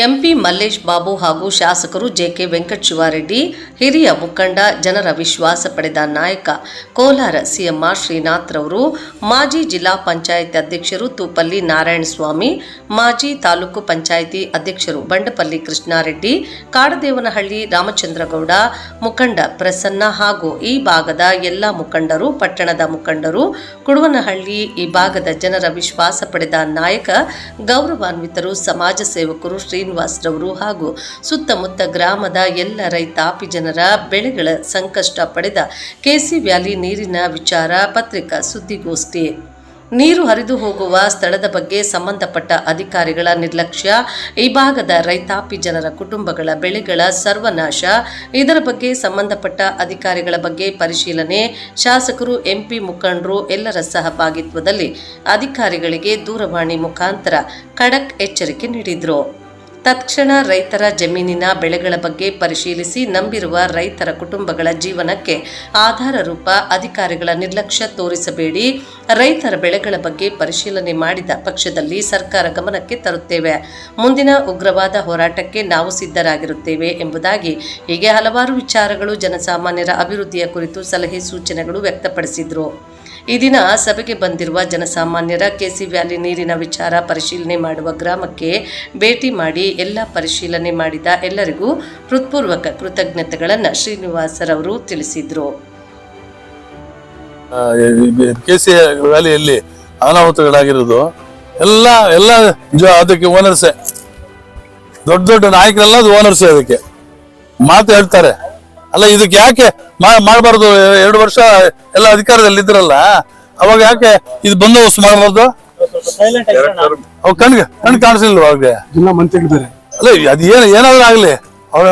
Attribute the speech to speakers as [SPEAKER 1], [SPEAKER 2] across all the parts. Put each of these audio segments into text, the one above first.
[SPEAKER 1] MP Mallesh Babu ಹಾಗೂ ಶಾಸಕರು JK Venkatashivareddy, ಹಿರಿಯ ಮುಖಂಡ ಜನರ ವಿಶ್ವಾಸ ಪಡೆದ ನಾಯಕ ಕೋಲಾರ ಸಿಎಂ ಶ್ರೀನಾಥ್ ರವರು, ಮಾಜಿ ಜಿಲ್ಲಾ ಪಂಚಾಯತ್ ಅಧ್ಯಕ್ಷರು ತೂಪಲ್ಲಿ ನಾರಾಯಣಸ್ವಾಮಿ, ಮಾಜಿ ತಾಲೂಕು ಪಂಚಾಯಿತಿ ಅಧ್ಯಕ್ಷರು ಬಂಡಪಲ್ಲಿ ಕೃಷ್ಣಾರೆಡ್ಡಿ, ಕಾಡದೇವನಹಳ್ಳಿ ರಾಮಚಂದ್ರಗೌಡ, ಮುಖಂಡ ಪ್ರಸನ್ನ ಹಾಗೂ ಈ ಭಾಗದ ಎಲ್ಲ ಮುಖಂಡರು, ಪಟ್ಟಣದ ಮುಖಂಡರು, ಕುಡುವನಹಳ್ಳಿ ಈ ಭಾಗದ ಜನರ ವಿಶ್ವಾಸ ಪಡೆದ ನಾಯಕ, ಗೌರವಾನ್ವಿತರು, ಸಮಾಜ ಸೇವಕರು ಶ್ರೀನಿವಾಸ್ರವರು ಹಾಗೂ ಸುತ್ತಮುತ್ತ ಗ್ರಾಮದ ಎಲ್ಲ ರೈತಾಪಿ ಜನರ ಬೆಳೆಗಳ ಸಂಕಷ್ಟ ಪಡೆದ ಕೆಸಿ ವ್ಯಾಲಿ ನೀರಿನ ವಿಚಾರ ಪತ್ರಿಕಾ ಸುದ್ದಿಗೋಷ್ಠಿ. ನೀರು ಹರಿದು ಹೋಗುವ ಸ್ಥಳದ ಬಗ್ಗೆ ಸಂಬಂಧಪಟ್ಟ ಅಧಿಕಾರಿಗಳ ನಿರ್ಲಕ್ಷ್ಯ, ಈ ಭಾಗದ ರೈತಾಪಿ ಜನರ ಕುಟುಂಬಗಳ ಬೆಳೆಗಳ ಸರ್ವನಾಶ, ಇದರ ಬಗ್ಗೆ ಸಂಬಂಧಪಟ್ಟ ಅಧಿಕಾರಿಗಳ ಬಗ್ಗೆ ಪರಿಶೀಲನೆ, ಶಾಸಕರು, ಎಂಪಿ ಮುಖಂಡರು ಎಲ್ಲರ ಸಹಭಾಗಿತ್ವದಲ್ಲಿ ಅಧಿಕಾರಿಗಳಿಗೆ ದೂರವಾಣಿ ಮುಖಾಂತರ ಖಡಕ್ ಎಚ್ಚರಿಕೆ ನೀಡಿದರು. ತತ್ಕ್ಷಣ ರೈತರ ಜಮೀನಿನ ಬೆಳೆಗಳ ಬಗ್ಗೆ ಪರಿಶೀಲಿಸಿ ನಂಬಿರುವ ರೈತರ ಕುಟುಂಬಗಳ ಜೀವನಕ್ಕೆ ಆಧಾರ ರೂಪ ಅಧಿಕಾರಿಗಳ ನಿರ್ಲಕ್ಷ್ಯ ತೋರಿಸಬೇಡಿ. ರೈತರ ಬೆಳೆಗಳ ಬಗ್ಗೆ ಪರಿಶೀಲನೆ ಮಾಡಿದ ಪಕ್ಷದಲ್ಲಿ ಸರ್ಕಾರ ಗಮನಕ್ಕೆ ತರುತ್ತೇವೆ. ಮುಂದಿನ ಉಗ್ರವಾದ ಹೋರಾಟಕ್ಕೆ ನಾವು ಸಿದ್ಧರಾಗಿರುತ್ತೇವೆ ಎಂಬುದಾಗಿ ಹೀಗೆ ಹಲವಾರು ವಿಚಾರಗಳು ಜನಸಾಮಾನ್ಯರ ಅಭಿವೃದ್ಧಿಯ ಕುರಿತು ಸಲಹೆ ಸೂಚನೆಗಳು ವ್ಯಕ್ತಪಡಿಸಿದರು. ಈ ದಿನ ಸಭೆಗೆ ಬಂದಿರುವ ಜನಸಾಮಾನ್ಯರ ಕೆಸಿ ವ್ಯಾಲಿ ನೀರಿನ ವಿಚಾರ ಪರಿಶೀಲನೆ ಮಾಡುವ ಗ್ರಾಮಕ್ಕೆ ಭೇಟಿ ಮಾಡಿ ಎಲ್ಲ ಪರಿಶೀಲನೆ ಮಾಡಿದ ಎಲ್ಲರಿಗೂ ಹೃತ್ಪೂರ್ವಕ ಕೃತಜ್ಞತೆಗಳನ್ನು ಶ್ರೀನಿವಾಸರವರು ತಿಳಿಸಿದರು.
[SPEAKER 2] ಕೆ ಸಿ ವ್ಯಾಲಿಯಲ್ಲಿ ಅನಾಹುತಗಳಾಗಿರೋದು, ಎಲ್ಲ ಎಲ್ಲ ಅದಕ್ಕೆ ಓನರ್ಸೆ ದೊಡ್ಡ ದೊಡ್ಡ ನಾಯಕರೆಲ್ಲ ಅದು ಓನರ್ಸೆ ಅದಕ್ಕೆ. ಮಾತು ಹೇಳ್ತಾರೆ. ಅಲ್ಲ ಇದಕ್ಕೆ ಯಾಕೆ ಮಾಡಬಾರ್ದು? ಎರಡು ವರ್ಷ ಎಲ್ಲ ಅಧಿಕಾರದಲ್ಲಿ ಇದ್ರಲ್ಲ ಅವಾಗ ಯಾಕೆ ಇದು ಬಂದೋಬಸ್ತ್ ಮಾಡಬಾರ್ದು? ಅವ್ ಕಣ್ಗೆ ಕಣ್ ಕಾಣಿಸಿಲ್ಲ ಅವ್ರಿಗೆ?
[SPEAKER 3] ಜಿಲ್ಲಾ
[SPEAKER 2] ಅಲ್ಲ ಅದು ಏನ್ ಏನಾದ್ರೂ ಆಗ್ಲಿ ಅವ್ರ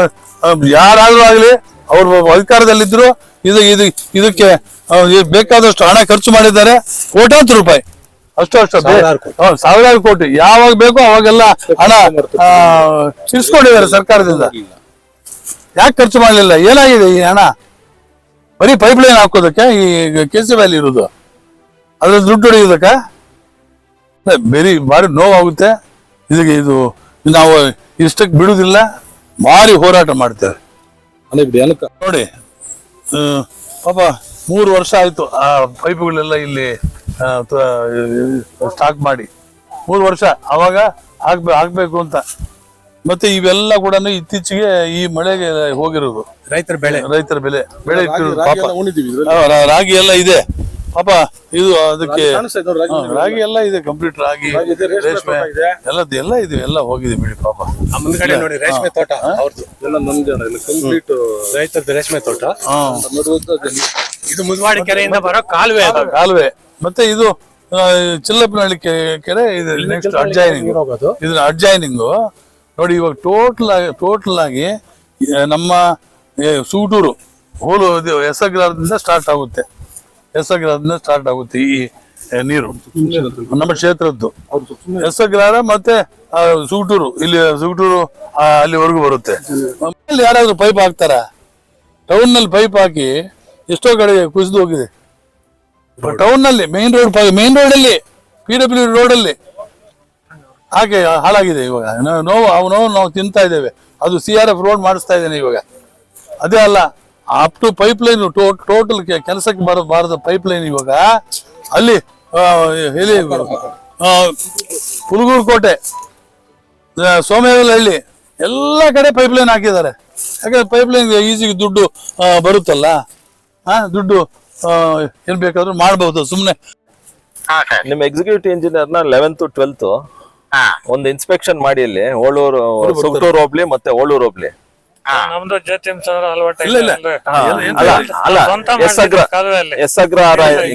[SPEAKER 2] ಯಾರಾದ್ರೂ ಆಗ್ಲಿ ಅವ್ರು ಅಧಿಕಾರದಲ್ಲಿದ್ರು ಇದು ಇದು ಇದಕ್ಕೆ ಬೇಕಾದಷ್ಟು ಹಣ ಖರ್ಚು ಮಾಡಿದ್ದಾರೆ ಕೋಟ್ಯಾಂತರ ರೂಪಾಯಿ. ಅಷ್ಟು ಅಷ್ಟು
[SPEAKER 3] ಸಾವಿರಾರು ಕೋಟಿ.
[SPEAKER 2] ಯಾವಾಗ ಬೇಕೋ ಅವಾಗೆಲ್ಲ ಹಣ ಇಸ್ಕೊಂಡಿದ್ದಾರೆ ಸರ್ಕಾರದಿಂದ. ಯಾಕೆ ಖರ್ಚು ಮಾಡಲಿಲ್ಲ? ಏನಾಗಿದೆ ಈ ಹಣ? ಬರೀ ಪೈಪ್ ಲೈನ್ ಹಾಕೋದಕ್ಕೆ ಈ ಕೆ ಸಿ ವ್ಯಾಲಿ ಇರೋದು. ಅದ್ರ ದುಡ್ಡು ಹೊಡೆಯೋದಕ್ಕ? ಬೇರೆ ಭಾರಿ ನೋವಾಗುತ್ತೆ. ಇದಕ್ಕೆ ಇದು ನಾವು ಇಷ್ಟಕ್ಕೆ ಬಿಡುವುದಿಲ್ಲ. ಭಾರಿ ಹೋರಾಟ ಮಾಡ್ತೇವೆ. ನೋಡಿ ಪಾಪ ಮೂರು ವರ್ಷ ಆಯಿತು ಆ ಪೈಪ್ಗಳೆಲ್ಲ ಇಲ್ಲಿ ಸ್ಟಾಕ್ ಮಾಡಿ. ಮೂರು ವರ್ಷ ಅವಾಗ ಹಾಕ್ಬೇಕು ಹಾಕ್ಬೇಕು ಅಂತ. ಮತ್ತೆ ಇವೆಲ್ಲ ಕೂಡ ಇತ್ತೀಚೆಗೆ ಈ ಮಳೆಗೆ ಹೋಗಿರೋದು.
[SPEAKER 3] ರೈತರ ಬೆಳೆ.
[SPEAKER 2] ರೈತರ ಬೆಳೆ. ಬೆಳೆ ಇಟ್ಟಿರೋದು
[SPEAKER 3] ರಾಗಿ
[SPEAKER 2] ಪಾಪ.
[SPEAKER 3] ಎಲ್ಲ
[SPEAKER 2] ರಾಗಿ ಇದೆ. ಪಾಪ ಇದು ಅದಕ್ಕೆ
[SPEAKER 3] ರಾಗಿ
[SPEAKER 2] ಹಾ, ರಾಗಿ ಎಲ್ಲ ಇದೆ ಕಂಪ್ಲೀಟ್ ರಾಗಿ
[SPEAKER 3] ರೇಷ್ಮೆ.
[SPEAKER 2] ಎಲ್ಲ ಎಲ್ಲ ಇದೆ ಎಲ್ಲ ಹೋಗಿದೆ ಬಿಡಿ ಪಾಪ.
[SPEAKER 3] ಆ ಮುಂದ್ಗಡೆ ನೋಡಿ ರೇಷ್ಮೆ ತೋಟ ಅವ್ರದ್ದು ಎಲ್ಲ ನಮ್ದು ಅಣ್ಣ, ಇಲ್ಲಿ ಕಂಪ್ಲೀಟ್ ರೈತರದ್ದು ರೇಷ್ಮೆ ತೋಟ.
[SPEAKER 2] ಹಾ.
[SPEAKER 3] ಇದು ಮುದ್ವಾಡಿ ಕೆರೆಯಿಂದ ಬರೋ ಕಾಲುವೆ ಅದು.
[SPEAKER 2] ಕಾಲುವೆ ಮತ್ತೆ ಇದು ಆ, ಚಿಲ್ಲಪ್ಪನಹಳ್ಳಿ ಕೆ- ಕೆರೆ ಇದು ನೆಕ್ಸ್ಟ್ ಅಡ್ಜೈನಿಂಗ್
[SPEAKER 3] ನೀರು ಹೋಗೋದು.
[SPEAKER 2] ಇದ್ರ ಅಡ್ಜೈನಿಂಗು ನೋಡಿ, ಇವಾಗ ಟೋಟಲ್ ಆಗಿ ಟೋಟಲ್ ಆಗಿ ನಮ್ಮ ಸೂಟೂರು, ಹೋಲು ಎಸಗ್ರಹದಿಂದ ಸ್ಟಾರ್ಟ್ ಆಗುತ್ತೆ. ಎಸಗ್ರಹದಿಂದ ಸ್ಟಾರ್ಟ್ ಆಗುತ್ತೆ ಈ ನೀರು. ನಮ್ಮ ಕ್ಷೇತ್ರದ್ದು. ಎಸಗ್ರಹ ಮತ್ತೆ ಸೂಟೂರು, ಇಲ್ಲಿ ಸೂಟೂರು ಅಲ್ಲಿವರೆಗೂ ಬರುತ್ತೆ. ಯಾರಾದ್ರೂ ಪೈಪ್ ಹಾಕ್ತಾರ? ಟೌನ್ನಲ್ಲಿ ಪೈಪ್ ಹಾಕಿ ಎಷ್ಟೋ ಕಡೆ ಕುಸಿದು ಹೋಗಿದೆ. ಟೌನ್ನಲ್ಲಿ ಮೇನ್ ರೋಡ್ ಮೇನ್ ರೋಡ್ ಅಲ್ಲಿ ಪಿ ಡಬ್ಲ್ಯೂ ರೋಡ್ ಅಲ್ಲಿ. ಹಾಗೆ ಹಾಳಾಗಿದೆ ಇವಾಗ. ನಾವು ನೋವು ಅವು ನೋವು ನಾವು ತಿಂತಾ ಇದ್ದೇವೆ. ಅದು ಸಿ ಆರ್ ಎಫ್ ರೋಡ್ ಮಾಡಿಸ್ತಾ ಇದ್ದೇನೆ ಇವಾಗ. ಅದೇ ಅಲ್ಲ up to pipeline total ಕೆಲಸಕ್ಕೆ ಬರ ಬಾರದ ಪೈಪ್ ಲೈನ್ ಇವಾಗ ಅಲ್ಲಿ ಇಲ್ಲಿ ಹುಲಗೂರು ಕೋಟೆ ಸೋಮೇವಲಹಳ್ಳಿ ಎಲ್ಲ ಕಡೆ ಪೈಪ್ ಲೈನ್ ಹಾಕಿದ್ದಾರೆ. ಯಾಕಂದ್ರೆ ಪೈಪ್ ಲೈನ್ ಈಸಿಗೆ ದುಡ್ಡು ಬರುತ್ತಲ್ಲ? ಹಾ ದುಡ್ಡು ಏನ್ ಬೇಕಾದ್ರೂ ಮಾಡಬಹುದು ಸುಮ್ಮನೆ
[SPEAKER 4] ನಿಮ್ಮ ಎಕ್ಸಿಕ್ಯೂಟಿವ್ ಇಂಜಿನಿಯರ್ನ ನ ಲೆವೆಂತ್ ಟ್ವೆಲ್ತ್ ಒಂದು ಇನ್ಸ್ಪೆಕ್ಷನ್ ಮಾಡಿ ಇಲ್ಲಿ ಓಳೂರು ಸುಗಟೂರು ಹೋಬ್ಳಿ ಮತ್ತೆ ಓಳೂರು ಹೋಗ್ಲಿ
[SPEAKER 5] ನಮ್ದು
[SPEAKER 2] ಇಲ್ಲ, ಇಲ್ಲ.
[SPEAKER 4] ಅಲ್ಲ.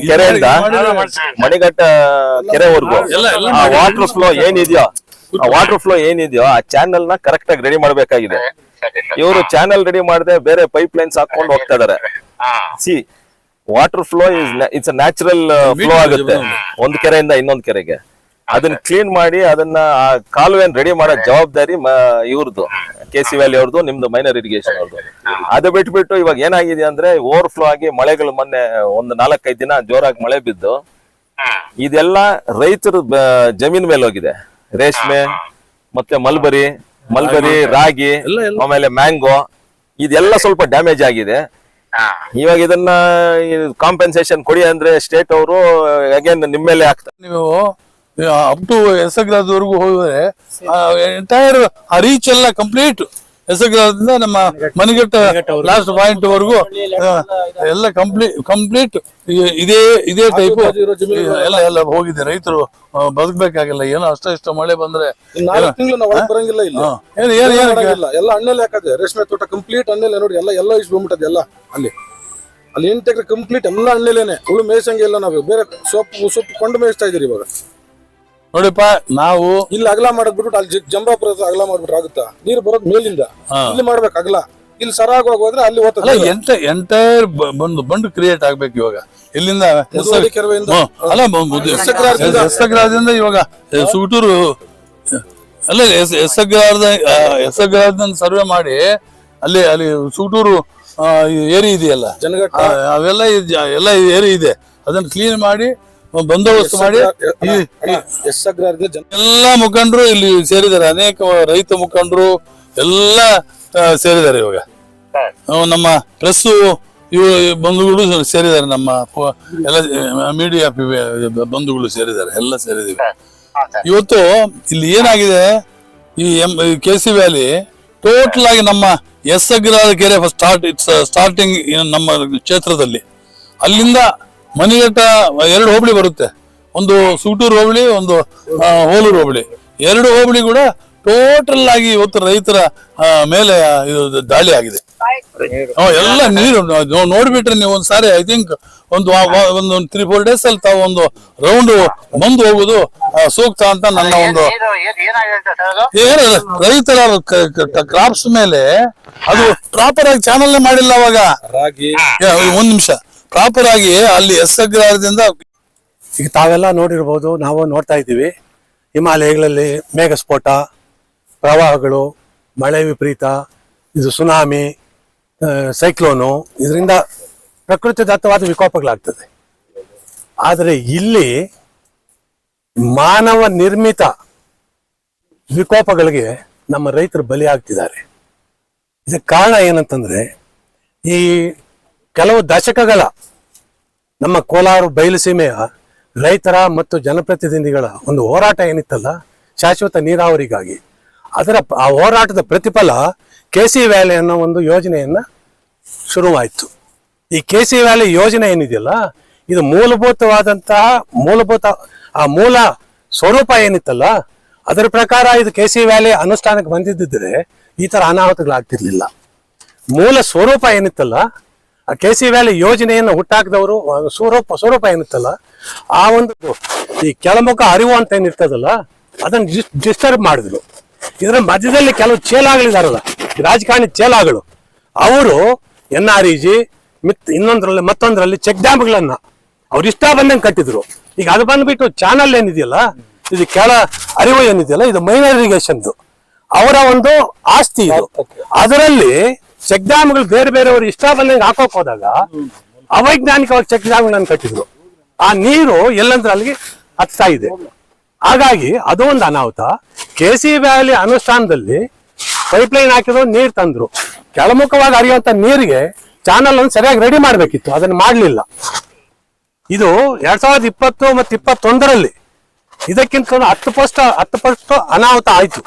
[SPEAKER 4] ಕೆರೆಯಿಂದ ಮಣಿಘಟ್ಟ ಕೆರೆವರೆಗೂ ಆ ವಾಟರ್ ಫ್ಲೋ ಏನಿದೆಯೋ ಆ ವಾಟರ್ ಫ್ಲೋ ಏನಿದೆಯೋ ಆ ಚಾನೆಲ್ನ ಕರೆಕ್ಟ್ ಆಗಿ ರೆಡಿ ಮಾಡ್ಬೇಕಾಗಿದೆ. ಇವರು ಚಾನೆಲ್ ರೆಡಿ ಮಾಡದೆ ಬೇರೆ ಪೈಪ್ ಲೈನ್ಸ್ ಹಾಕೊಂಡು ಹೋಗ್ತಾ ಇದಾರೆ. See water flow is it's a natural flow ಆಗುತ್ತೆ. ಒಂದ್ ಕೆರೆಯಿಂದ ಇನ್ನೊಂದ್ ಕೆರೆಗೆ. ಅದನ್ನ ಕ್ಲೀನ್ ಮಾಡಿ ಅದನ್ನ ಆ ಕಾಲುವೆನ್ ರೆಡಿ ಮಾಡೋ ಜವಾಬ್ದಾರಿ ಇವ್ರದ್ದು ಕೆ ಸಿ ವ್ಯಾಲಿ ಅವ್ರದ್ದು ನಿಮ್ದು ಮೈನರ್ ಇರಿಗೇಷನ್ ಅವ್ರದ್ದು ಅದು ಬಿಟ್ಬಿಟ್ಟು ಇವಾಗ ಏನಾಗಿದೆ ಅಂದ್ರೆ ಓವರ್ ಫ್ಲೋ ಆಗಿ ಮಳೆಗಳು ಮೊನ್ನೆ ಒಂದು ನಾಲ್ಕೈದು ದಿನ ಜೋರಾಗಿ ಮಳೆ ಬಿದ್ದು ಇದೆಲ್ಲ ರೈತರ ಜಮೀನ್ ಮೇಲೆ ಹೋಗಿದೆ. ರೇಷ್ಮೆ ಮತ್ತೆ ಮಲ್ಬರಿ ಮಲ್ಬರಿ ರಾಗಿ ಆಮೇಲೆ ಮ್ಯಾಂಗೋ ಇದೆಲ್ಲ ಸ್ವಲ್ಪ ಡ್ಯಾಮೇಜ್ ಆಗಿದೆ. ಇವಾಗ ಇದನ್ನ ಕಾಂಪೆನ್ಸೇಷನ್ ಕೊಡಿ ಅಂದ್ರೆ ಸ್ಟೇಟ್ ಅವರು ಅಗೇನ್ ನಿಮ್ಮ ಮೇಲೆ ಹಾಕ್ತಾರೆ.
[SPEAKER 2] ನೀವು ಅಪ್ ಟು ಎಸಗ್ರಾದವರೆಗೂ ಹೋದರೆ ಎಂಟೈರ್ ಆ ರೀಚ್ ಎಲ್ಲ ಕಂಪ್ಲೀಟ್ ಎಸಗ್ರಾದಿಂದ ನಮ್ಮ ಮನೆಗಟ್ಟ ಲಾಸ್ಟ್ ಪಾಯಿಂಟ್ ವರೆಗೂ ಎಲ್ಲ ಕಂಪ್ಲೀಟ್ ಕಂಪ್ಲೀಟ್ ಇದೇ ಇದೇ ಟೈಪ್ ಎಲ್ಲ ಎಲ್ಲ ಹೋಗಿದೆ. ರೈತರು ಬದುಕಬೇಕಾಗಿಲ್ಲ. ಏನೋ ಅಷ್ಟ ಇಷ್ಟ ಮಳೆ ಬಂದ್ರೆ.
[SPEAKER 3] ಬರಂಗಿಲ್ಲ ಇಲ್ಲಿ.
[SPEAKER 2] ಏನು ಏನು ಏನು
[SPEAKER 3] ಎಲ್ಲ ಅಣ್ಣಲ್ಲಿ ಹಾಕದೆ ರೇಷ್ಮೆ ತೋಟ ಕಂಪ್ಲೀಟ್ ಅಣ್ಣಲ್ಲೇ ನೋಡಿ ಎಲ್ಲ ಎಲ್ಲ ಇಷ್ಟು ಬಂದ್ಬಿಟ್ಟದೆ ಎಲ್ಲ ಅಲ್ಲಿ. ಅಲ್ಲಿ ಇಂಟೆಗ್ರ ಕಂಪ್ಲೀಟ್ ಎಲ್ಲ ಅಣ್ಣಲೇನೆ ಹುಳು ಮೇಯ್ಸಂಗಿಲ್ಲ ನಾವು. ಬೇರೆ ಸೊಪ್ಪು ಸೊಪ್ಪು ಕೊಂಡು ಮೇಯಿಸ್ತಾ ಇದೀರಿ ಇವಾಗ.
[SPEAKER 2] ನೋಡಿಪ್ಪ ನಾವು
[SPEAKER 3] ಇಲ್ಲಿ ಅಗಲ ಮಾಡಕ್ ಬಿಟ್ಬಿಟ್ಟು ಅಲ್ಲಿ ಜಂಬಾಪುರ ಅಗಲ ಮಾಡ್ಬಿಟ್ರೆ ಆಗುತ್ತಾ? ನೀರು ಬರೋದು ಮೇಲಿಂದ. ಇಲ್ಲಿ ಮಾಡ್ಬೇಕು ಅಗಲ. ಇಲ್ಲಿ ಸರಾಗವಾಗಿ ಹೋದ್ರೆ ಅಲ್ಲಿ
[SPEAKER 2] ಅಲ್ಲ
[SPEAKER 3] ಹೋಗ್ತದೆ
[SPEAKER 2] ಎಂಟ ಎಂಟೈರ್ ಬಂದು ಬಂಡ್ ಕ್ರಿಯೇಟ್ ಆಗ್ಬೇಕು ಇವಾಗ. ಇಲ್ಲಿಂದ ಅಲ್ಲ ಇವಾಗ ಸೂಟೂರು ಸುಗಟೂರು ಅಲ್ಲ ಎಸ್ ಎಸ್ಸಗ್ರಾರದ ಎಸ್ಸಗ್ರಾರದ ಸರ್ವೆ ಮಾಡಿ ಅಲ್ಲಿ ಅಲ್ಲಿ ಸುಗಟೂರು ಏರಿ ಇದೆಯಲ್ಲ? ಅವೆಲ್ಲ ಇದ್- ಎಲ್ಲ ಏರಿ ಇದೆ. ಅದನ್ನ ಕ್ಲೀನ್ ಮಾಡಿ ಬಂದೋಬಸ್ತ್ ಮಾಡಿ ಎಲ್ಲ ಮುಖಂಡರು ಇಲ್ಲಿ ಸೇರಿದ್ದಾರೆ. ಅನೇಕ ರೈತ ಮುಖಂಡರು ಎಲ್ಲ ಸೇರಿದ್ದಾರೆ ಇವಾಗ. ನಮ್ಮ ಪ್ರೆಸ್ ಇವು ಬಂಧುಗಳು ಸೇರಿದ್ದಾರೆ. ನಮ್ಮ ಎಲ್ಲ ಮೀಡಿಯಾ ಬಂಧುಗಳು ಸೇರಿದ್ದಾರೆ. ಎಲ್ಲ ಸೇರಿದ್ದೀವಿ. ಇವತ್ತು ಇಲ್ಲಿ ಏನಾಗಿದೆ? ಈ M K C valley total ಆಗಿ ನಮ್ಮ ಎಸ್ ಅಗ್ರಹಾರ ಕೆರೆ ಸ್ಟಾರ್ಟ್ ಇಟ್ಸ್ ಸ್ಟಾರ್ಟಿಂಗ್ ನಮ್ಮ ಕ್ಷೇತ್ರದಲ್ಲಿ ಅಲ್ಲಿಂದ ಮನಿಘಟ್ಟ ಎರಡು ಹೋಬಳಿ ಬರುತ್ತೆ. ಒಂದು ಸೂಟೂರು ಹೋಬಳಿ ಒಂದು ಹೋಲೂರು ಹೋಬಳಿ. ಎರಡು ಹೋಬಳಿ ಕೂಡ ಟೋಟಲ್ ಆಗಿ ಇವತ್ತು ರೈತರ ಮೇಲೆ ಇದು ದಾಳಿ ಆಗಿದೆ. ಎಲ್ಲ ನೀರು ನೋಡ್ಬಿಟ್ರೆ ನೀವು ಒಂದ್ಸಾರಿ ಐ ಥಿಂಕ್ ಒಂದು ಒಂದು ತ್ರೀ ಫೋರ್ ಡೇಸ್ ಅಲ್ಲಿ ತಾವು ಒಂದು ರೌಂಡ್ ಬಂದು ಹೋಗುದು ಸೂಕ್ತ ಅಂತ ನನ್ನ ಒಂದು ಏನು ರೈತರ ಕ್ರಾಪ್ಸ್ ಮೇಲೆ ಅದು ಪ್ರಾಪರ್ ಆಗಿ ಚಾನಲ್ ಮಾಡಿಲ್ಲ ಅವಾಗ. ಒಂದ್ ನಿಮಿಷ. ಪ್ರಾಪರ್ ಆಗಿ ಅಲ್ಲಿ ಎಸ್ ಅಗ್ರಹಾರದಿಂದ
[SPEAKER 6] ಈಗ ತಾವೆಲ್ಲ ನೋಡಿರ್ಬೋದು, ನಾವು ನೋಡ್ತಾ ಇದ್ದೀವಿ. ಹಿಮಾಲಯಗಳಲ್ಲಿ ಮೇಘಸ್ಫೋಟ, ಪ್ರವಾಹಗಳು, ಮಳೆ ವಿಪರೀತ, ಇದು ಸುನಾಮಿ ಸೈಕ್ಲೋನು, ಇದರಿಂದ ಪ್ರಕೃತಿದತ್ತವಾದ ವಿಕೋಪಗಳಾಗ್ತದೆ. ಆದರೆ ಇಲ್ಲಿ ಮಾನವ ನಿರ್ಮಿತ ವಿಕೋಪಗಳಿಗೆ ನಮ್ಮ ರೈತರು ಬಲಿಯಾಗ್ತಿದ್ದಾರೆ. ಇದಕ್ಕೆ ಕಾರಣ ಏನಂತಂದರೆ, ಈ ಕೆಲವು ದಶಕಗಳ ನಮ್ಮ ಕೋಲಾರ ಬಯಲುಸೀಮೆಯ ರೈತರ ಮತ್ತು ಜನಪ್ರತಿನಿಧಿಗಳ ಒಂದು ಹೋರಾಟ ಏನಿತ್ತಲ್ಲ, ಶಾಶ್ವತ ನೀರಾವರಿಗಾಗಿ. ಅದರ ಆ ಹೋರಾಟದ ಪ್ರತಿಫಲ ಕೆ ಸಿ ವ್ಯಾಲಿ ಅನ್ನೋ ಒಂದು ಯೋಜನೆಯನ್ನ ಶುರುವಾಯಿತು. ಈ ಕೆ ಸಿ ವ್ಯಾಲಿ ಯೋಜನೆ ಏನಿದೆಯಲ್ಲ, ಇದು ಮೂಲಭೂತವಾದಂತಹ ಮೂಲಭೂತ, ಆ ಮೂಲ ಸ್ವರೂಪ ಏನಿತ್ತಲ್ಲ, ಅದರ ಪ್ರಕಾರ ಇದು ಕೆ ಸಿ ವ್ಯಾಲಿ ಅನುಷ್ಠಾನಕ್ಕೆ ಬಂದಿದ್ದರೆ ಈ ಥರ ಅನಾಹುತಗಳಾಗ್ತಿರ್ಲಿಲ್ಲ. ಮೂಲ ಸ್ವರೂಪ ಏನಿತ್ತಲ್ಲ ಕೆ ಸಿ ವ್ಯಾಲಿ ಯೋಜನೆಯನ್ನು ಹುಟ್ಟಾಕದವರು ಆ ಸ್ವರೂಪ ಸ್ವರೂಪ ಏನಿತ್ತಲ್ಲ ಆ ಒಂದು ಈ ಕೆಳಮುಖ ಅರಿವು ಅಂತ ಏನಿರ್ತದಲ್ಲ ಅದನ್ನು ಡಿಸ್ಟರ್ಬ್ ಮಾಡಿದ್ರು ಇದರ ಮಧ್ಯದಲ್ಲಿ ಕೆಲವು ಚೇಲಾಗಳಿದಾರಲ್ಲ ರಾಜಕಾರಣಿ ಚೇಲಾಗಳು ಅವರು ಎನ್ ಆರ್ ಇ ಜಿ ಮಿತ್ ಇನ್ನೊಂದ್ರಲ್ಲಿ ಮತ್ತೊಂದರಲ್ಲಿ ಚೆಕ್ ಡ್ಯಾಮ್ಗಳನ್ನ ಅವ್ರು ಇಷ್ಟ ಬಂದಂಗೆ ಕಟ್ಟಿದ್ರು. ಈಗ ಅದು ಬಂದ್ಬಿಟ್ಟು ಚಾನಲ್ ಏನಿದೆಯಲ್ಲ ಇದು ಕೆಳ ಅರಿವು ಏನಿದೆಯಲ್ಲ ಇದು ಮೈನರ್ ಇರಿಗೇಷನ್ದು ಅವರ ಒಂದು ಆಸ್ತಿ ಇದು. ಅದರಲ್ಲಿ ಚೆಕ್ ಡ್ಯಾಮ್ಗಳು ಬೇರೆ ಬೇರೆಯವರು ಇಷ್ಟ ಬಂದಂಗೆ ಹಾಕೋಕ್ ಹೋದಾಗ ಅವೈಜ್ಞಾನಿಕವಾಗಿ ಚೆಕ್ ಡ್ಯಾಮ್ಗಳನ್ನು ಕಟ್ಟಿದ್ರು. ಆ ನೀರು ಎಲ್ಲಂದ್ರೆ ಅಲ್ಲಿಗೆ ಹತ್ತಾ ಇದೆ. ಹಾಗಾಗಿ ಅದು ಒಂದು ಅನಾಹುತ. ಕೆ ಸಿ ವ್ಯಾಲಿ ಅನುಷ್ಠಾನದಲ್ಲಿ ಪೈಪ್ಲೈನ್ ಹಾಕಿದ್ರು, ನೀರು ತಂದ್ರು. ಕೆಳಮುಖವಾಗಿ ಹರಿಯುವಂತ ನೀರಿಗೆ ಚಾನಲ್ ಅನ್ನು ಸರಿಯಾಗಿ ರೆಡಿ ಮಾಡಬೇಕಿತ್ತು. ಅದನ್ನ ಮಾಡಲಿಲ್ಲ. ಇದು ಎರಡ್ ಸಾವಿರದ ಇಪ್ಪತ್ತು ಮತ್ತು ಇಪ್ಪತ್ತೊಂದರಲ್ಲಿ ಇದಕ್ಕಿಂತ ಹತ್ತು ಪಸ್ಟ್ ಹತ್ತು ಪಸ್ಟ್ ಅನಾಹುತ ಆಯ್ತು.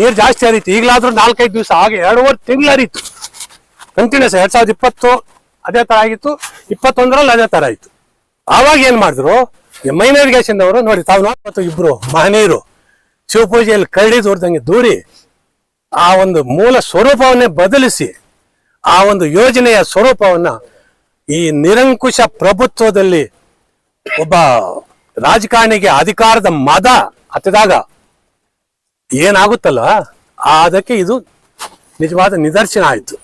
[SPEAKER 6] ನೀರು ಜಾಸ್ತಿ ಹರಿತು. ಈಗಲಾದ್ರೂ ನಾಲ್ಕೈದು ದಿವಸ, ಹಾಗೆ ಎರಡೂವರೆ ತಿಂಗಳು ಹರಿತು. ಕಂಟಿನ್ಯೂಸ್ ಎರಡ್ ಸಾವಿರದ ಇಪ್ಪತ್ತು ಅದೇ ತರ ಆಗಿತ್ತು. ಇಪ್ಪತ್ತೊಂದರಲ್ಲಿ ಅದೇ ತರ ಆಯ್ತು. ಆವಾಗ ಏನ್ ಮಾಡಿದ್ರು ಮೈನರ್ ಇರಿಗೇಷನ್ ಅವರು ನೋಡಿ, ತಾವು ನೋಡ್ಬೋದು ಇಬ್ರು ಮಹನೀಯರು ಶಿವಪೂಜೆಯಲ್ಲಿ ಕರಡಿ ದೂರದಂಗೆ ದೂರಿ ಆ ಒಂದು ಮೂಲ ಸ್ವರೂಪವನ್ನೇ ಬದಲಿಸಿ ಆ ಒಂದು ಯೋಜನೆಯ ಸ್ವರೂಪವನ್ನ ಈ ನಿರಂಕುಶ ಪ್ರಭುತ್ವದಲ್ಲಿ ಒಬ್ಬ ರಾಜಕಾರಣಿಗೆ ಅಧಿಕಾರದ ಮದ ಹತ್ತಿದಾಗ ಏನಾಗುತ್ತಲ್ಲ ಅದಕ್ಕೆ ಇದು ನಿಜವಾದ ನಿದರ್ಶನ ಆಯಿತು.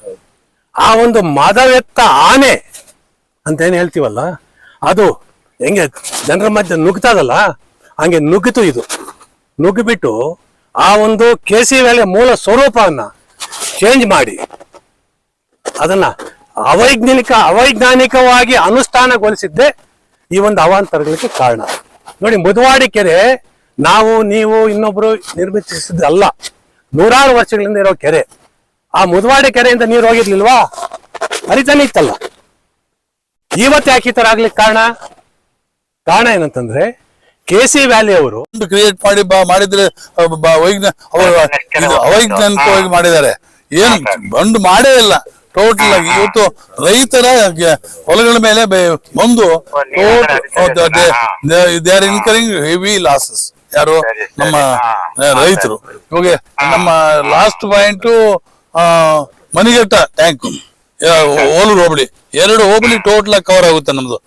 [SPEAKER 6] ಆ ಒಂದು ಮದವೆತ್ತ ಆನೆ ಅಂತ ಏನ್ ಹೇಳ್ತೀವಲ್ಲ, ಅದು ಹೆಂಗೆ ಜನರ ಮಧ್ಯೆ ನುಗ್ತದಲ್ಲ, ಹಂಗೆ ನುಗ್ಗಿತು ಇದು. ನುಗ್ಗಿಬಿಟ್ಟು ಆ ಒಂದು ಕೆ ಸಿ ವ್ಯಾಲಿಯ ಮೂಲ ಸ್ವರೂಪವನ್ನು ಚೇಂಜ್ ಮಾಡಿ, ಅದನ್ನ ಅವೈಜ್ಞಾನಿಕ, ಅವೈಜ್ಞಾನಿಕವಾಗಿ ಅನುಷ್ಠಾನಗೊಳಿಸಿದ್ದೇ ಈ ಒಂದು ಅವಾಂತರಗಳಿಗೆ ಕಾರಣ. ನೋಡಿ ಮುದುವಾಡಿ ಕೆರೆ ನಾವು ನೀವು ಇನ್ನೊಬ್ರು ನಿರ್ಮಿಸಿದ್ದಲ್ಲ. ನೂರಾರು ವರ್ಷಗಳಿಂದ ಇರೋ ಕೆರೆ. ಆ ಮುದುವಾಡೆ ಕೆರೆಯಿಂದ ನೀರು ಹೋಗಿರ್ಲಿಲ್ವಾ? ಹರಿತಾನೆ ಇತ್ತಲ್ಲ. ಇವತ್ತು ಯಾಕೆ ಈ ತರ ಆಗ್ಲಿಕ್ಕೆ ಕಾರಣ? ಕಾರಣ ಏನಂತಂದ್ರೆ ಕೆ ಸಿ ವ್ಯಾಲಿ ಅವರು
[SPEAKER 2] ಕ್ರಿಯೇಟ್ ಮಾಡಿ ಬಾ ಮಾಡಿದ್ರೆ ಅವೈಜ್ಞಾನಿಕವಾಗಿ ಮಾಡಿದ್ದಾರೆ. ಏನು ಬಂದು ಮಾಡೇ ಇಲ್ಲ. ಟೋಟಲ್ ಆಗಿ ಇವತ್ತು ರೈತರ ಹೊಲಗಳ ಮೇಲೆ ಬೆ- ಬಂದು they are incurring heavy losses ಯಾರು? ನಮ್ಮ ರೈತರು. ಇವಾಗ ನಮ್ಮ last point Manighatta tank Oluru ಹೋಬಳಿ. ಎರಡು ಹೋಬಳಿ ಟೋಟಲ್ ಆಗಿ ಕವರ್ ಆಗುತ್ತೆ ನಮ್ದು.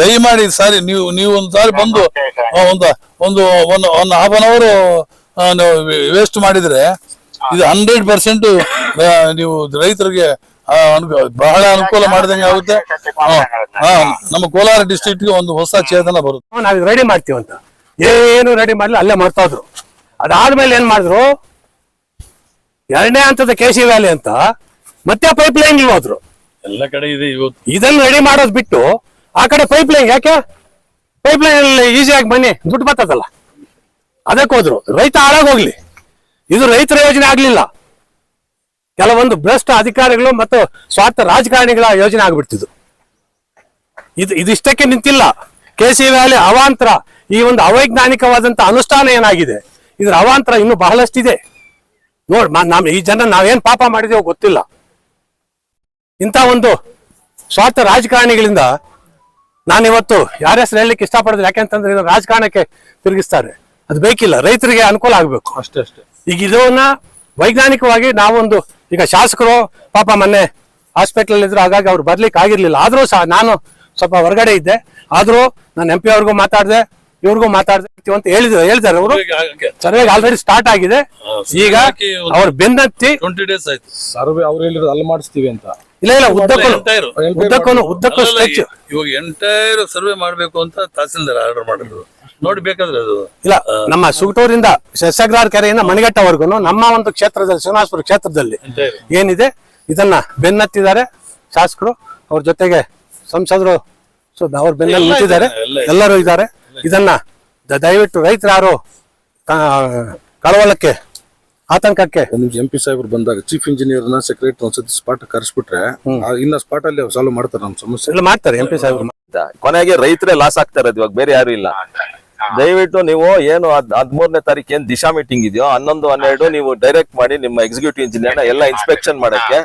[SPEAKER 2] ದಯಮಾಡಿ ಸಾರಿ ನೀವು ನೀವು ಒಂದು ಸಾರಿ ಬಂದು ಒಂದು ಒಂದು ಒಂದು ಒಂದು ಹಾಫ್ ಅನ್ ಅವರ್ ವೇಸ್ಟ್ ಮಾಡಿದ್ರೆ ಇದು ಹಂಡ್ರೆಡ್ ಪರ್ಸೆಂಟ್ ನೀವು ರೈತರಿಗೆ ಬಹಳ ಅನುಕೂಲ ಮಾಡಿದಂಗೆ ಆಗುತ್ತೆ. ನಮ್ಮ ಕೋಲಾರ ಡಿಸ್ಟ್ರಿಕ್ಟ್ಗೆ ಒಂದು ಹೊಸ ಚೇತನ ಬರುತ್ತೆ.
[SPEAKER 6] ನಾವು ರೆಡಿ ಮಾಡ್ತೀವಂತ. ಏನು ರೆಡಿ ಮಾಡ್ಲಿ ಅಲ್ಲೇ ಮಾಡ್ತಾ ಇದ್ರು. ಅದಾದ್ಮೇಲೆ ಏನ್ ಮಾಡಿದ್ರು? ಎರಡನೇ ಹಂತದ ಕೆ ಸಿ ವ್ಯಾಲಿ ಅಂತ ಮತ್ತೆ ಪೈಪ್ ಲೈನ್ ಹೋದ್ರು.
[SPEAKER 2] ಎಲ್ಲ ಕಡೆ ಇದೆ ಇವತ್ತು.
[SPEAKER 6] ಇದನ್ನ ರೆಡಿ ಮಾಡೋದ್ ಬಿಟ್ಟು ಆ ಕಡೆ ಪೈಪ್ ಲೈನ್ ಯಾಕೆ ಪೈಪ್ ಲೈನ್ ಈಸಿಯಾಗಿ ಬನ್ನಿ ದುಡ್ಡು ಬರ್ತದಲ್ಲ. ಅದಕ್ಕೆ ಹೋದ್ರು. ರೈತ ಆಳಾಗ ಹೋಗ್ಲಿ. ಇದು ರೈತರ ಯೋಜನೆ ಆಗ್ಲಿಲ್ಲ. ಕೆಲವೊಂದು ಭ್ರಷ್ಟ ಅಧಿಕಾರಿಗಳು ಮತ್ತು ಸ್ವಾರ್ಥ ರಾಜಕಾರಣಿಗಳ ಯೋಜನೆ ಆಗ್ಬಿಡ್ತಿದ್ರು ಇದು ಇದಿಷ್ಟಕ್ಕೆ ನಿಂತಿಲ್ಲ. ಕೆ ಸಿ ವ್ಯಾಲಿ ಅವಾಂತರ. ಈ ಒಂದು ಅವೈಜ್ಞಾನಿಕವಾದಂತ ಅನುಷ್ಠಾನ ಏನಾಗಿದೆ? ಇದ್ರ ಅವಾಂತರ ಇನ್ನು ಬಹಳಷ್ಟಿದೆ. ನೋಡ್ ನಮ್ ನಾವ್ ಈ ಜನ ನಾವೇನ್ ಪಾಪ ಮಾಡಿದೇವೋ ಗೊತ್ತಿಲ್ಲ. ಇಂಥ ಒಂದು ಸ್ವಾರ್ಥ ರಾಜಕಾರಣಿಗಳಿಂದ ನಾನಿವತ್ತು ಯಾರ ಹೆಸರು ಹೇಳಲಿಕ್ಕೆ ಇಷ್ಟಪಡೋದು ಯಾಕೆಂತಂದ್ರೆ ಇದನ್ನು ರಾಜಕಾರಣಕ್ಕೆ ತಿರುಗಿಸ್ತಾರೆ. ಅದು ಬೇಕಿಲ್ಲ. ರೈತರಿಗೆ ಅನುಕೂಲ ಆಗ್ಬೇಕು.
[SPEAKER 2] ಅಷ್ಟೇ ಅಷ್ಟೇ.
[SPEAKER 6] ಈಗ ಇದನ್ನ ವೈಜ್ಞಾನಿಕವಾಗಿ ನಾವೊಂದು ಈಗ ಶಾಸಕರು ಪಾಪ ಮೊನ್ನೆ ಹಾಸ್ಪಿಟಲ್ ಇದ್ರು ಹಾಗಾಗಿ ಅವ್ರು ಬರ್ಲಿಕ್ಕೆ ಆಗಿರ್ಲಿಲ್ಲ ಆದ್ರೂ ಸಹ ನಾನು ಸ್ವಲ್ಪ ಹೊರಗಡೆ ಇದ್ದೆ. ಆದ್ರೂ ನಾನು ಎಂ ಪಿ ಅವ್ರಿಗೂ ಮಾತಾಡಿದೆ. ಇವ್ರಿಗೂ ಮಾತಾಡ್ತೀವಿ ಅಂತ ಹೇಳಿದ್ರು ಹೇಳ್ತಾರೆ ಅವರು ಸರ್ವೆ ಆಲ್ರೆಡಿ ಸ್ಟಾರ್ಟ್ ಆಗಿದೆ. ಈಗ ಅವ್ರ ಬೆನ್ನತ್ತಿ
[SPEAKER 2] ಟ್ವೆಂಟಿ ಡೇಸ್ ಆಯ್ತು.
[SPEAKER 3] ಸರ್ವೆ ಅವ್ರು ಹೇಳಿರೋದು ಅಲ್ಲಿ ಮಾಡಿಸ್ತೀವಿ ಅಂತ.
[SPEAKER 6] ಇಲ್ಲ ಇಲ್ಲ ಉದ್ದಕ್ಕೂ. ಉದ್ದಕ್ಕೂ ಉದ್ದಕ್ಕೂ ಸ್ಟ್ರೆಚ್
[SPEAKER 2] ಇವಾಗ ಎಂಟೈರ್ ಸರ್ವೆ ಮಾಡ್ಬೇಕು ಅಂತ ತಹಸೀಲ್ದಾರ್ ಆರ್ಡರ್ ಮಾಡಿದ್ರು. ನೋಡಿ ಬೇಕಾದ್ರೆ ಅದು.
[SPEAKER 6] ಇಲ್ಲ ನಮ್ಮ ಸುಗಟೂರಿಂದ ಶಸ್ಯಗ್ರಹಾರ ಕೆರೆಯಿಂದ ಮಣಿಘಟ್ಟವರೆಗೂ ನಮ್ಮ ಒಂದು ಕ್ಷೇತ್ರದಲ್ಲಿ ಶಿವನಾಸ್ಪುರ ಕ್ಷೇತ್ರದಲ್ಲಿ ಏನಿದೆ ಇದನ್ನ ಬೆನ್ನತ್ತಿದ್ದಾರೆ ಶಾಸಕರು. ಅವ್ರ ಜೊತೆಗೆ ಸಂಸದರು ಸೊ ಅವ್ರ ಬೆನ್ನಲ್ಲಿ ನಿಂತಿದ್ದಾರೆ.
[SPEAKER 2] ಇದ್ದಾರೆ,
[SPEAKER 6] ಎಲ್ಲರೂ ಇದ್ದಾರೆ. ಇದನ್ನ ದಯವಿಟ್ಟು ರೈತರಾರು ಯಾರು ಕಳವಳಕ್ಕೆ ಆತಂಕಕ್ಕೆ.
[SPEAKER 3] ನಿಮ್ಗೆ ಎಂ ಪಿ ಸಾಹೇಬ್ರು ಬಂದಾಗ ಚೀಫ್ ಇಂಜಿನಿಯರ್ನ ಸೆಕ್ರೆಟರಿ ಒಂದ್ಸತಿ ಸ್ಪಾಟ್ ಕರೆಸ್ಬಿಟ್ರೆ ಇಲ್ಲ ಇನ್ನ ಸ್ಪಾಟ್ ಅಲ್ಲಿ ಸಾಲ್ವ್ ಮಾಡ್ತಾರೆ ನಮ್ಮ ಸಮಸ್ಯೆ.
[SPEAKER 6] ಎಲ್ಲ ಮಾಡ್ತಾರೆ ಎಂ ಪಿ ಸಾಹೇಬ್ರು.
[SPEAKER 4] ಕೊನೆಗೆ ರೈತರೇ ಲಾಸ್ ಆಗ್ತಾ ಇರೋದು ಇವಾಗ ಬೇರೆ ಯಾರು ಇಲ್ಲ. ದಯವಿಟ್ಟು ನೀವು ಏನು ಹದ್- ಹದ್ಮೂರನೇ ತಾರೀಕು ಏನ್ ದಿಶಾ ಮೀಟಿಂಗ್ ಇದೆಯೋ ಹನ್ನೊಂದು ಹನ್ನೆರಡು ನೀವು ಡೈರೆಕ್ಟ್ ಮಾಡಿ ನಿಮ್ಮ ಎಕ್ಸಿಕ್ಯೂಟಿವ್ ಇಂಜಿನಿಯರ್ ಎಲ್ಲ ಇನ್ಸ್ಪೆಕ್ಷನ್ ಮಾಡಕ್ಕೆ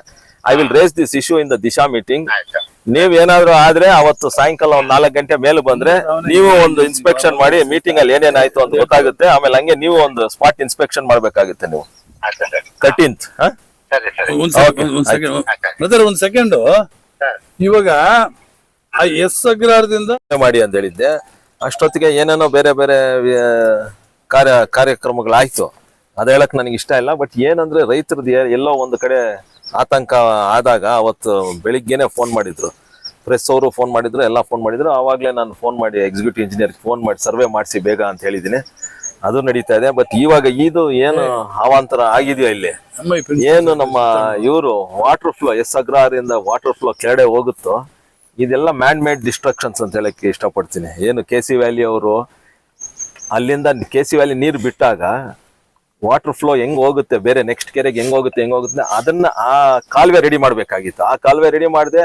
[SPEAKER 4] I will raise this issue in the Disha meeting ನೀವ್ ಏನಾದ್ರು ಆದ್ರೆ ಅವತ್ತು ಸಾಯಂಕಾಲ ಒಂದ್ ನಾಲ್ಕು ಗಂಟೆ ಮೇಲೆ ಬಂದ್ರೆ ನೀವು ಒಂದು ಇನ್ಸ್ಪೆಕ್ಷನ್ ಮಾಡಿ ಮೀಟಿಂಗ್ ಅಲ್ಲಿ ಏನೇನಾಯ್ತು ಅಂತ ಗೊತ್ತಾಗುತ್ತೆ. ಆಮೇಲೆ ಹಂಗೆ ನೀವು ಒಂದು ಸ್ಪಾಟ್ ಇನ್ಸ್ಪೆಕ್ಷನ್ ಮಾಡ್ಬೇಕಾಗುತ್ತೆ ನೀವು. ಕಟಿಂತ್
[SPEAKER 2] ಒಂದ್ ಸೆಕೆಂಡ್ ಒಂದ್ ಸೆಕೆಂಡ್ ಬ್ರದರ್ ಒಂದ್ ಸೆಕೆಂಡ್ ಇವಾಗ ಆ ಎಸ್ ಅಗ್ರಹಾರದಿಂದ
[SPEAKER 4] ಮಾಡಿ ಅಂತ ಹೇಳಿದ್ದೆ. ಅಷ್ಟೊತ್ತಿಗೆ ಏನೇನೋ ಬೇರೆ ಬೇರೆ ಕಾರ್ಯ ಕಾರ್ಯಕ್ರಮಗಳಾಯ್ತು. ಅದ ಹೇಳಕ್ ನನಗೆ ಇಷ್ಟ ಇಲ್ಲ ಬಟ್ ಏನಂದ್ರೆ ರೈತರದ್ದು ಎಲ್ಲೋ ಒಂದು ಕಡೆ ಆತಂಕ ಆದಾಗ ಅವತ್ತು ಬೆಳಿಗ್ಗೆನೆ ಫೋನ್ ಮಾಡಿದ್ರು. ಪ್ರೆಸ್ ಅವರು ಫೋನ್ ಮಾಡಿದ್ರು ಎಲ್ಲ ಫೋನ್ ಮಾಡಿದ್ರು. ಆವಾಗಲೇ ನಾನು ಫೋನ್ ಮಾಡಿ ಎಕ್ಸಿಕ್ಯೂಟಿವ್ ಇಂಜಿನಿಯರ್ ಫೋನ್ ಮಾಡಿ ಸರ್ವೆ ಮಾಡಿಸಿ ಬೇಗ ಅಂತ ಹೇಳಿದ್ದೀನಿ. ಅದು ನಡೀತಾ ಇದೆ. ಬಟ್ ಇವಾಗ ಇದು ಏನು ಅವಾಂತರ ಆಗಿದೆಯೋ ಇಲ್ಲಿ? ಏನು ನಮ್ಮ ಇವರು ವಾಟರ್ ಫ್ಲೋ ಎಸ್ ಅಗ್ರಹಾರದಿಂದ ವಾಟರ್ ಫ್ಲೋ ಕೆಳಡೆ ಹೋಗುತ್ತೋ ಇದೆಲ್ಲ ಮ್ಯಾನ್ ಮೇಡ್ ಡಿಸ್ಟ್ರಕ್ಷನ್ಸ್ ಅಂತ ಹೇಳಕ್ಕೆ ಇಷ್ಟಪಡ್ತೀನಿ. ಏನು ಕೆ ಸಿ ವ್ಯಾಲಿ ಅವರು ಅಲ್ಲಿಂದ ಕೆ ಸಿ ವ್ಯಾಲಿ ನೀರು ಬಿಟ್ಟಾಗ ವಾಟರ್ ಫ್ಲೋ ಹೆಂಗ್ ಹೋಗುತ್ತೆ ಬೇರೆ ನೆಕ್ಸ್ಟ್ ಕೆರೆಗೆ ಹೆಂಗ್ ಹೋಗುತ್ತೆ ಹೆಂಗ್ ಹೋಗುತ್ತೆ ಅದನ್ನ ಆ ಕಾಲುವೆ ರೆಡಿ ಮಾಡ್ಬೇಕಾಗಿತ್ತು. ಆ ಕಾಲುವೆ ರೆಡಿ ಮಾಡಿದೆ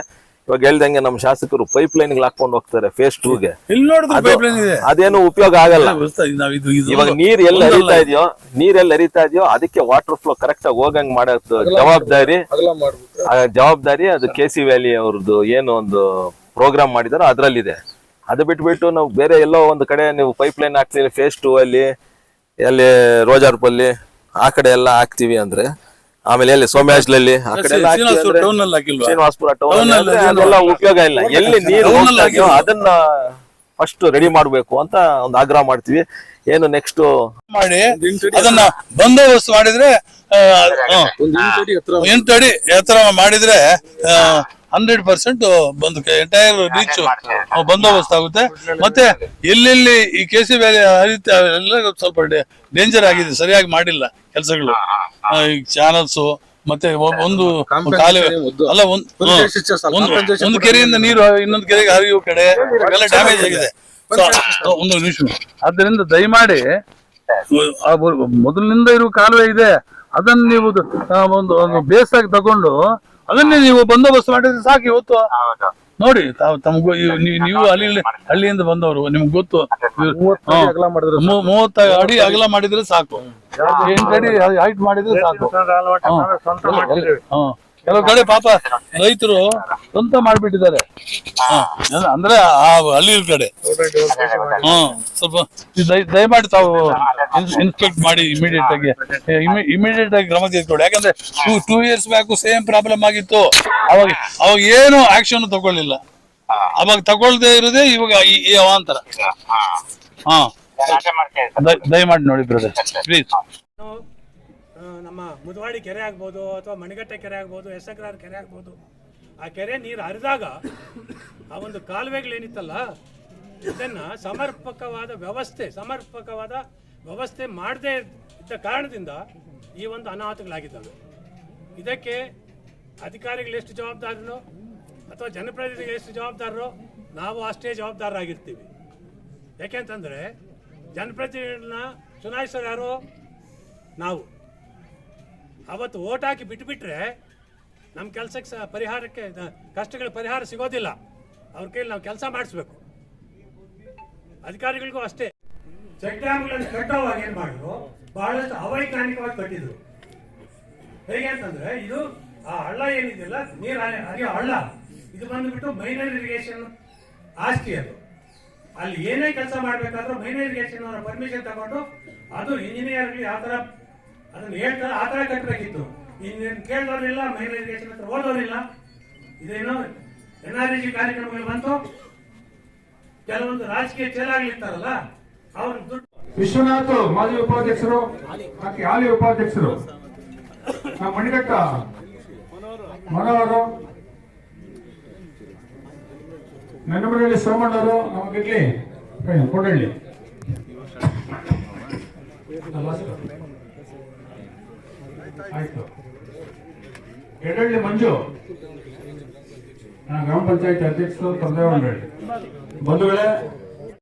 [SPEAKER 4] ಇವಾಗ ಹೇಳ್ದಂಗೆ ನಮ್ಮ ಶಾಸಕರು ಪೈಪ್ ಲೈನ್ ಹಾಕೊಂಡು ಹೋಗ್ತಾರೆ ಫೇಸ್ ಟೂಗೆ
[SPEAKER 2] ಇಲ್ಲಿ ನೋಡಿದ್ರೆ
[SPEAKER 4] ಅದು-
[SPEAKER 2] ಪೈಪ್ಲೈನ್ ಇದೆ?
[SPEAKER 4] ಅದೇನು ಉಪಯೋಗ ಆಗಲ್ಲ. ಇವಾಗ ನೀರ್ ಎಲ್ಲ ಹರಿತಾ ಇದೆಯೋ ನೀರ್ ಎಲ್ಲಿ ಹರಿತಾ ಇದೆಯೋ ಅದಕ್ಕೆ ವಾಟರ್ ಫ್ಲೋ ಕರೆಕ್ಟ್ ಆಗಿ ಹೋಗಂಗ್ ಮಾಡೋದು ಜವಾಬ್ದಾರಿ. ಜವಾಬ್ದಾರಿ ಅದು ಕೆ ಸಿ ವ್ಯಾಲಿ ಅವ್ರದ್ದು ಏನು ಒಂದು ಪ್ರೋಗ್ರಾಮ್ ಮಾಡಿದಾರೋ ಅದ್ರಲ್ಲಿದೆ. ಅದು ಬಿಟ್ಬಿಟ್ಟು ನಾವು ಬೇರೆ ಎಲ್ಲೋ ಒಂದು ಕಡೆ ನೀವು ಪೈಪ್ ಲೈನ್ ಹಾಕ್ತೀರಿ ಫೇಸ್ ಟೂ ಅಲ್ಲಿ ಎಲ್ಲಿ ರೋಜಾರ್ಪಲ್ಲಿ ಆ ಕಡೆ ಎಲ್ಲ ಹಾಕ್ತಿವಿ ಅಂದ್ರೆ ಆಮೇಲೆ ಎಲ್ಲಿ ಸೋಮ್ಯಾಜ್ಲಲ್ಲಿ ಆ ಕಡೆ ಎಲ್ಲ ಹಾಕ್ತೀವಿ
[SPEAKER 2] ಶ್ರೀನಿವಾಸಪುರ
[SPEAKER 4] ಅಂದ್ರೆ
[SPEAKER 2] ಟೌನ್ ಅಲ್ಲಿ ಹಾಕಿಲ್ವಾ?
[SPEAKER 4] ಶ್ರೀನಿವಾಸಪುರ ಟೌನ್
[SPEAKER 2] Town ಅಲ್ಲಿ ಏನು-
[SPEAKER 4] ಅದೆಲ್ಲ ಉಪಯೋಗ ಇಲ್ಲ. ಎಲ್ಲಿ ನೀರು
[SPEAKER 2] Town ಅಲ್ಲಿ
[SPEAKER 4] ಹೋಗ್ತಾ ಇದೆಯೋ ಅದನ್ನ ಫಸ್ಟ್ ರೆಡಿ ಮಾಡ್ಬೇಕು ಅಂತ ಒಂದು ಆಗ್ರಹ ಮಾಡ್ತೀವಿ. ಏನು ನೆಕ್ಸ್ಟ್
[SPEAKER 2] ಮಾಡಿ ಅದನ್ನ ಬಂದೋಬಸ್ತ್ ಮಾಡಿದ್ರೆ ಆ,
[SPEAKER 3] ಅಡಿ
[SPEAKER 2] ಎಂಟು ಅಡಿ ಎತ್ತರ ಮಾಡಿದ್ರೆ ಹಂಡ್ರೆಡ್ ಪರ್ಸೆಂಟ್ ಬಂದು ಎಂಟೈರ್ ರೀಚ್ ಬಂದೋಬಸ್ತ್ ಆಗುತ್ತೆ. ಮತ್ತೆ ಎಲ್ಲೆಲ್ಲಿ ಈ ಕೆ ಸಿ ವ್ಯಾಲಿ ಹರಿತ ಎಲ್ಲ ಸ್ವಲ್ಪ ಡೇಂಜರ್ ಆಗಿದೆ. ಸರಿಯಾಗಿ ಮಾಡಿಲ್ಲ ಕೆಲಸಗಳು. ಈ ಚಾನಲ್ಸ್ ಮತ್ತೆ ಒಂದು ಕಾಲುವೆ
[SPEAKER 3] ಒಂದು-
[SPEAKER 2] ಅಲ್ಲ ಒಂದ್. ಒಂದು ಕೆರೆಯಿಂದ ನೀರು ಇನ್ನೊಂದು ಕೆರೆಗೆ ಹರಿಯುವ ಕಡೆ ಎಲ್ಲ ಡ್ಯಾಮೇಜ್ ಆಗಿದೆ. ಒಂದು ನಿಮಿಷ. ಆದ್ದರಿಂದ ದಯಮಾಡಿ ಮೊದಲಿನಿಂದ ಇರುವ ಕಾಲುವೆ ಇದೆ. ಅದನ್ನ ನೀವು ಆ, ಒಂದು ಒಂದು ಬೇಸಾಗಿ ತಗೊಂಡು ಅದನ್ನೇ ನೀವು ಬಂದೋಬಸ್ತ್ ಮಾಡಿದ್ರೆ ಸಾಕು ಇವತ್ತು ನೋಡಿ ತಾವು ತಮಗೂ ನೀವು ಅಲ್ಲಿ ಹಳ್ಳಿ ಹಳ್ಳಿಯಿಂದ ಬಂದವರು ನಿಮ್ಗೆ ಗೊತ್ತು.
[SPEAKER 3] ಮೂವತ್ತ ಅಡಿ ಅಗಲ ಮಾಡಿದ್ರೆ
[SPEAKER 2] ಸಾಕು. ಎಂಟು ಅಡಿ ಹೈಟ್ ಮಾಡಿದ್ರೆ ಸಾಕು. ಕೆಲವು ಕಡೆ ಪಾಪ ರೈತರು ಸ್ವಂತ ಮಾಡ್ಬಿಟ್ಟಿದ್ದಾರೆ. ಅಂದ್ರೆ ಆ ಹಳ್ಳಿ ಕಡೆ. ಹ್ಮ್ ಸ್ವಲ್ಪ ದಯಮಾಡಿ ತಾವು ಇನ್ಸ್ಪೆಕ್ಟ್ ಮಾಡಿ ಇಮಿಡಿಯೇಟ್ ಆಗಿ ಇಮಿಡಿಯೇಟ್ ಆಗಿ ಕ್ರಮ ತೆಗೆದುಕೊಳ್ಳಿ. ಯಾಕಂದ್ರೆ two two years back same problem ಆಗಿತ್ತು. ಅವಾಗ ಅವಾಗ ಏನು ಆಕ್ಷನ್ ತಗೊಳ್ಳಿಲ್ಲ. ಅವಾಗ ತಗೊಳ್ದೆ ಇರೋದೇ ಇವಾಗ ಈ ಅವಾಂತರ.
[SPEAKER 7] ಹಾ.
[SPEAKER 2] ದಯಮಾಡಿ ನೋಡಿ ಬ್ರದರ್ ಪ್ಲೀಸ್
[SPEAKER 6] ನಮ್ಮ ಮುದುವಾಡಿ ಕೆರೆ ಆಗ್ಬೋದು ಅಥವಾ ಮಣಿಗಟ್ಟೆ ಕೆರೆ ಆಗ್ಬೋದು ಎಸಗ್ರಾರ್ ಕೆರೆ ಆಗ್ಬೋದು. ಆ ಕೆರೆ ನೀರು ಹರಿದಾಗ ಆ ಒಂದು ಕಾಲುವೆಗಳೇನಿತ್ತಲ್ಲ, ಇದನ್ನ ಸಮರ್ಪಕವಾದ ವ್ಯವಸ್ಥೆ ಸಮರ್ಪಕವಾದ ವ್ಯವಸ್ಥೆ ಮಾಡದೇ ಇದ್ದ ಕಾರಣದಿಂದ ಈ ಒಂದು ಅನಾಹುತಗಳಾಗಿದ್ದಾವೆ. ಇದಕ್ಕೆ ಅಧಿಕಾರಿಗಳು ಎಷ್ಟು ಜವಾಬ್ದಾರರು? ಅಥವಾ ಜನಪ್ರತಿನಿಧಿಗಳು ಎಷ್ಟು ಜವಾಬ್ದಾರರು? ನಾವು ಅಷ್ಟೇ ಜವಾಬ್ದಾರರಾಗಿರ್ತೀವಿ. ಯಾಕೆಂತಂದರೆ ಜನಪ್ರತಿನಿಧಿಗಳನ್ನ ಚುನಾಯಿಸೋರು ಯಾರು? ನಾವು. ಅವತ್ತು ಓಟ್ ಹಾಕಿ ಬಿಟ್ಬಿಟ್ರೆ ನಮ್ಮ ಕೆಲಸಕ್ಕೆ ಸಹ ಪರಿಹಾರಕ್ಕೆ ಕಷ್ಟಗಳ ಪರಿಹಾರ ಸಿಗೋದಿಲ್ಲ. ಅವ್ರ ಕೈಲಿ ನಾವು ಕೆಲಸ ಮಾಡಿಸ್ಬೇಕು. ಅಧಿಕಾರಿಗಳಿಗೂ ಅಷ್ಟೇ. ಚೆಕ್ ಡ್ಯಾಮ್ಗಳನ್ನು ಕಟ್ಟೋವಾಗ ಏನು ಮಾಡಿದ್ರು? ಬಹಳಷ್ಟು ಅವೈಜ್ಞಾನಿಕವಾಗಿ ಕಟ್ಟಿದ್ರು. ಹೇಗೆ ಅಂತಂದ್ರೆ, ಇದು ಆ ಹಳ್ಳ ಏನಿದೆಯಲ್ಲ, ನೀರು ಹರಿಯೋ ಹಳ್ಳ. ಇದು ಬಂದ್ಬಿಟ್ಟು ಮೈನರ್ ಇರಿಗೇಷನ್ ಆಸ್ತಿ ಅದು. ಅಲ್ಲಿ ಏನೇ ಕೆಲಸ ಮಾಡ್ಬೇಕಾದ್ರೂ ಮೈನರ್ ಇರಿಗೇಷನ್ ಅವರ ಪರ್ಮಿಷನ್ ತಗೊಂಡು ಅದು ಇಂಜಿನಿಯರ್ಗಳು ಯಾವ ತರ ಅದನ್ನ ಹೇಳ್ತಾರೆ, ಆ ತರ ಕಟ್ಟಬೇಕಿತ್ತು. ಇನ್ನೇನು ಕೇಳೋರಿಲ್ಲ ಮೈನರ್ ಇರಿಗೇಷನ್ ಹತ್ರ ಓದೋರಿಲ್ಲ. ಇದೇನು ಎನ್ ಆರ್ ಜಿ ಕಾರ್ಯಕ್ರಮಗಳು ಬಂತು. ಕೆಲವೊಂದು ರಾಜಕೀಯ ಚೇಲಾಗ್ಲಿರ್ತಾರಲ್ಲ, ಅವ್ರ ದುಡ್ಡು
[SPEAKER 8] ವಿಶ್ವನಾಥ್ ಮಾಜಿ ಉಪಾಧ್ಯಕ್ಷರು ಹಾಲಿ ಉಪಾಧ್ಯಕ್ಷರು. ನಮ್ಮ ಮಣಿಕಟ್ಟ ಮನೋಹರು ನೆನಮರಳ್ಳಿ ಸೋಮಣ್ಣವರು ನಮಗಿರ್ಲಿ. ಕೊಡಳ್ಳಿ. ಆಯ್ತು. ಎಡಳ್ಳಿ ಮಂಜು. ಗ್ರಾಮ ಪಂಚಾಯತ್ ಅಧ್ಯಕ್ಷರು ತಂದೆ ಬಂಧುಗಳೇ